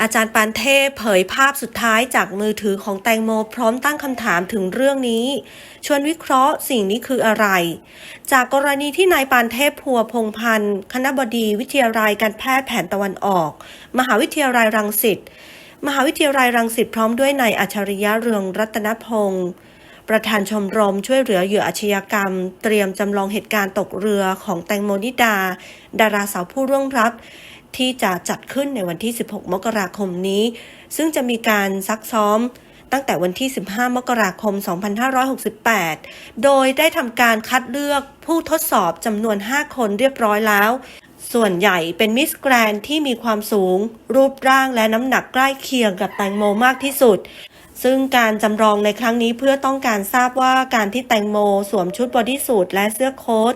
อาจารย์ปานเทพเผยภาพสุดท้ายจากมือถือของแตงโมพร้อมตั้งคำถามถึงเรื่องนี้ ชวนวิเคราะห์สิ่งนี้คืออะไร จากกรณีที่นายปานเทพพัวพงพันธ์คณะบดีวิทยาลัยการแพทย์แผนตะวันออก มหาวิทยาลัยรังสิตมหาวิทยาลัยรังสิตพร้อมด้วยนายอัจฉริยะเรืองรัตนพงศ์ประธานชมรมช่วยเหลือเหยื่ออาชญากรรม เตรียมจำลองเหตุการณ์ตกเรือของแตงโมนิดา ดาราสาวผู้ร่วงรับ ที่จะจัดขึ้นในวันที่ 16 มกราคมนี้ ซึ่งจะมีการซักซ้อมตั้งแต่วันที่ 15 มกราคม 2568 โดยได้ทำการคัดเลือกผู้ทดสอบจำนวน 5 คนเรียบร้อยแล้ว ส่วนใหญ่เป็นมิสแกรนที่มีความสูง รูปร่างและน้ำหนักใกล้เคียงกับแตงโมมากที่สุด ซึ่งการจำลองในครั้งนี้เพื่อต้องการทราบว่าการที่แตงโมสวมชุดบอดี้สูทและเสื้อโค้ท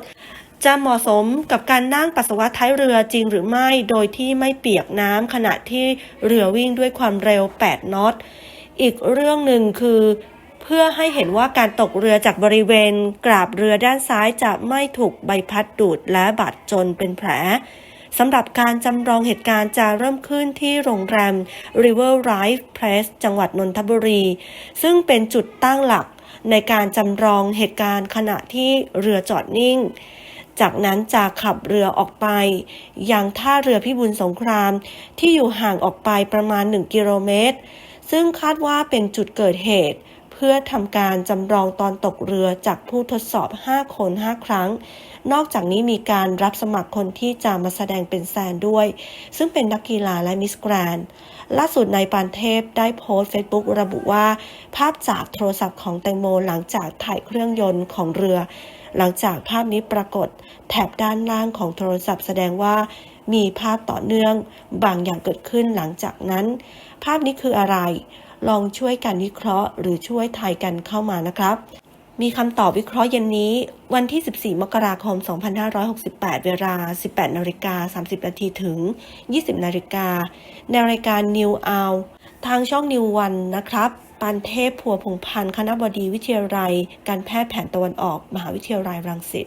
จะเหมาะสมกับการนั่งปัสสาวะท้ายเรือจริงหรือไม่ โดยที่ไม่เปียกน้ำขณะที่เรือวิ่งด้วยความเร็ว 8 นอต อีกเรื่องหนึ่งคือ เพื่อให้เห็นว่าการตกเรือจากบริเวณ กราบเรือด้านซ้ายจะไม่ถูกใบพัดดูดและบาดจนเป็นแผลสำหรับการจำลองเหตุการณ์จะเริ่มขึ้นที่โรงแรม River Life Place จังหวัดนนทบุรี ซึ่งเป็นจุดตั้งหลักในการจำลองเหตุการณ์ขณะที่เรือจอดนิ่ง จากนั้นจะขับเรือออกไป ยังท่าเรือพิบูลสงครามที่อยู่ห่างออกไปประมาณ 1 กิโลเมตร ซึ่งคาดว่าเป็นจุดเกิดเหตุ เพื่อทำการจำลองตอนตกเรือจากผู้ทดสอบ 5 คน 5 ครั้ง นอกจากนี้มีการรับสมัครคนที่จะมาแสดงเป็นแซนด้วย ซึ่งเป็นนักกีฬาและมิสแกรนล่าสุดนายปานเทพได้โพสต์เฟซบุ๊กระบุว่า ภาพจากโทรศัพท์ของแตงโมหลังจากถ่ายเครื่องยนต์ของเรือ หลังจากภาพนี้ปรากฏ แถบด้านล่างของโทรศัพท์แสดงว่ามีภาพต่อเนื่อง บางอย่างเกิดขึ้นหลังจากนั้น ภาพนี้คืออะไร ลองช่วยกันวิเคราะห์ หรือช่วยทายกันเข้ามานะครับ มีคำตอบวิเคราะห์เย็นนี้ วันที่ 14 มกราคม 2568 เวลา 18 นาฬิกา 30 นาทีถึง 20 นาฬิกา ในรายการ New Hour ทางช่อง New One นะครับปานเทพพัวพงพันธ์คณะบดีวิทยาลัย การแพทย์แผนตะวันออก มหาวิทยาลัยรังสิต